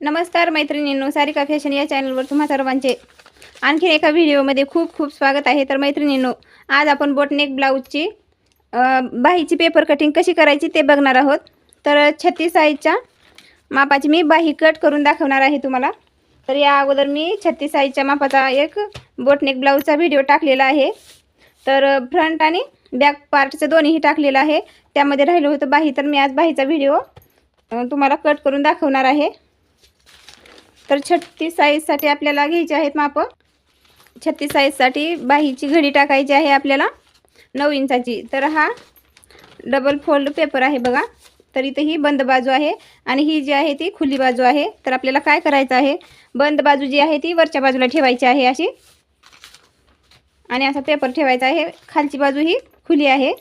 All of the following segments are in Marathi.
नमस्कार मैत्रिणींनो सारिका फॅशन या चॅनलवर तुम्हा सर्वांचे आणखीन एका व्हिडिओमध्ये खूप खूप स्वागत आहे. तर मैत्रिणींनो आज आपण बोटनेक ब्लाऊजची बाहीची पेपर कटिंग कशी करायची ते बघणार आहोत. तर छत्तीस साईजच्या मापाची मी बाही कट करून दाखवणार आहे तुम्हाला. तर या अगोदर मी छत्तीस साईजच्या मापाचा एक बोटनेक ब्लाऊजचा व्हिडिओ टाकलेला आहे. तर फ्रंट आणि बॅक पार्टचं दोन्हीही टाकलेलं आहे. त्यामध्ये राहिलं होतं बाही तर मी आज बाहीचा व्हिडिओ तुम्हाला कट करून दाखवणार आहे. तर छत्तीस साईजसाठी आपल्याला घ्यायचे आहेत माप. छत्तीस साईजसाठी बाहीची घडी टाकायची आहे आपल्याला नऊ इंचाची. तर हा डबल फोल्ड पेपर आहे बघा. तर इथं ही बंद बाजू आहे आणि ही जी आहे ती खुली बाजू आहे. तर आपल्याला काय करायचं आहे? बंद बाजू जी आहे ती वरच्या बाजूला ठेवायची आहे अशी. आणि असा पेपर ठेवायचा आहे. खालची बाजू ही खुली आहे.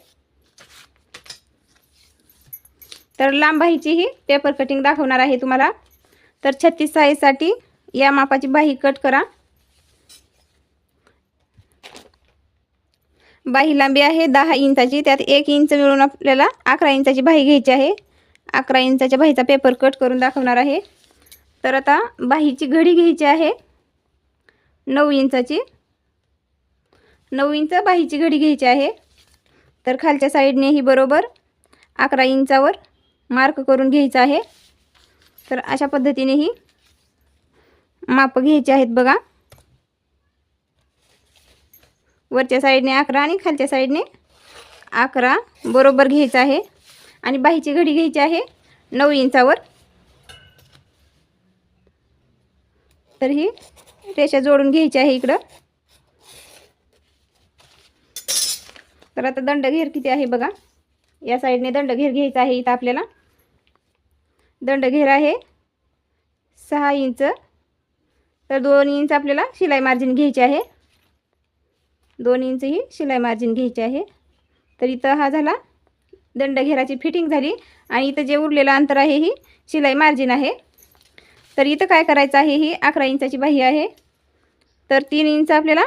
तर लांब बाहीची ही पेपर कटिंग दाखवणार आहे तुम्हाला. तर छत्तीस साईजसाठी या मापाची बाही कट करा. बाही लांबी आहे दहा इंचाची त्यात एक इंच मिळून आपल्याला अकरा इंचाची बाही घ्यायची आहे. अकरा इंचाच्या बाहीचा पेपर कट करून दाखवणार आहे. तर आता बाहीची घडी घ्यायची आहे. नऊ इंचाची. नऊ इंच बाहीची घडी घ्यायची आहे. तर खालच्या साईडने ही बरोबर अकरा इंचावर मार्क करून घ्यायचा आहे. तर अशा पद्धतीने ही माप घ्यायचे आहेत बघा. वरच्या साईडने अकरा आणि खालच्या साईडने अकरा बरोबर घ्यायचं आहे. आणि बाहीची घडी घ्यायची आहे नऊ इंचावर. तर ही रेषा जोडून घ्यायची आहे इकडं. तर आता दंडघेर किती आहे बघा. या साईडने दंडघेर घ्यायचा आहे इथं आपल्याला. दंडघेर आहे. सहा इंच. तर दोन इंच आपल्याला शिलाई मार्जिन घ्यायची आहे. दोन इंच ही शिलाई मार्जिन घ्यायची आहे. तर इथं हा झाला दंडघेराची फिटिंग झाली आणि इथं जे उरलेलं अंतर आहे ही शिलाई मार्जिन आहे. तर इथं काय करायचं आहे ही अकरा इंचाची बाही आहे. तर तीन इंच आपल्याला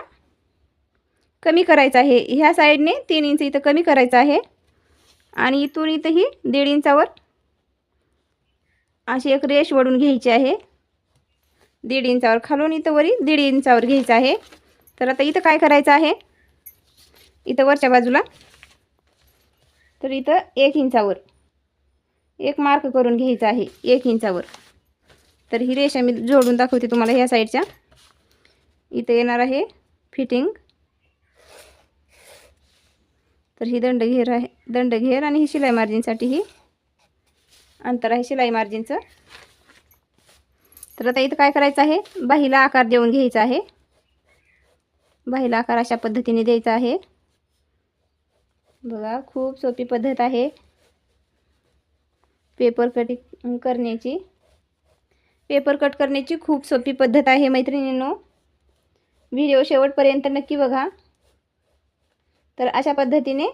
कमी करायचं आहे. ह्या साईडने तीन इंच इथं कमी करायचं आहे. आणि इथून इथंही दीड इंचावर अशी एक रेष वडून घ्यायची आहे. दीड इंचावर खालून इथं वरी दीड इंचावर घ्यायचं आहे. तर आता इथं काय करायचं आहे? इथं वरच्या बाजूला. तर इथं एक इंचावर. एक मार्क करून घ्यायचा आहे. एक इंचावर. तर ही रेषा मी जोडून दाखवते तुम्हाला ह्या साईडच्या. इथं येणार आहे फिटिंग. तर ही दंडघेर आहे. दंडघेर आणि ही शिलाई मार्जिनसाठी ही अंतर आहे शिलाई मार्जिनचं तर आता इथं काय करायचं आहे? बाहीला आकार देऊन घ्यायचा आहे. बाहीला आकार अशा पद्धतीने द्यायचा आहे. बघा खूप सोपी पद्धत आहे. पेपर कटिंग करण्याची. पेपर कट करण्याची खूप सोपी पद्धत आहे मैत्रिणींनो. व्हिडिओ शेवटपर्यंत नक्की बघा. तर अशा पद्धतीने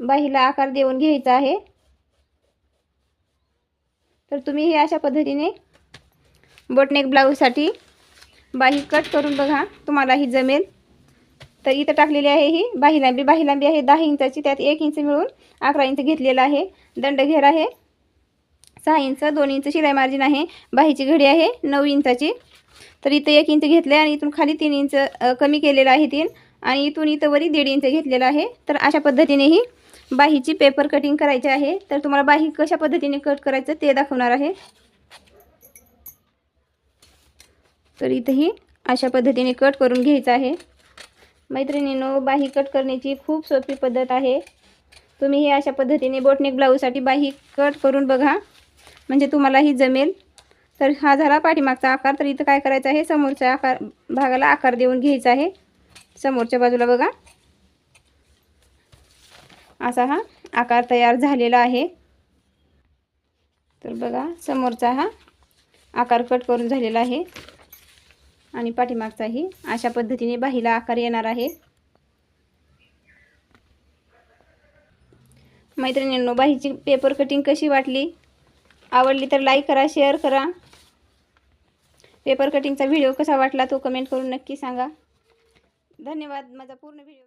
बाहीला आकार देऊन घ्यायचा आहे. तर तुम्ही हे अशा पद्धतीने बोटनेक ब्लाऊजसाठी बाही कट करून बघा तुम्हालाही जमेल. तर इथं टाकलेली आहे ही बाही लांबी बाही लांबी आहे दहा इंचाची त्यात एक इंच मिळून अकरा इंच घेतलेला आहे. दंडघेर आहे. सहा इंच दोन इंच शिलाई मार्जिन आहे. बाहीची घडी आहे नऊ इंचाची. तर इथं एक इंच घेतलं आहे आणि इथून खाली तीन इंच कमी केलेलं आहे तीन. आणि इथून इथं वरी दीड इंच घेतलेलं आहे. तर अशा पद्धतीने ही बाहीची पेपर कटिंग करायची आहे. तर तुम्हाला बाही कशा पद्धतीने कट करायचं ते दाखवणार आहे. तर इथंही अशा पद्धतीने कट करून घ्यायचं आहे. मैत्रिणीनो बाही कट करण्याची खूप सोपी पद्धत आहे. तुम्ही ही अशा पद्धतीने बोटनेक ब्लाऊजसाठी बाही कट करून बघा. म्हणजे तुम्हालाही जमेल. तर हा झाला पाठीमागचा आकार. तर इथं काय करायचं आहे? समोरच्या आकार भागाला आकार देऊन घ्यायचा आहे. समोरच्या बाजूला बघा. असा हा आकार तयार झालेला आहे. तर बघा समोरचा हा आकार कट करून झालेला आहे. आणि पाठीमागचाही अशा पद्धतीने बाहीला आकार येणार आहे. मैत्रिणींनो बाहीची पेपर कटिंग कशी वाटली? आवडली तर लाईक करा शेअर करा. पेपर कटिंगचा व्हिडिओ कसा वाटला तो कमेंट करून नक्की सांगा. धन्यवाद. माझा पूर्ण व्हिडिओ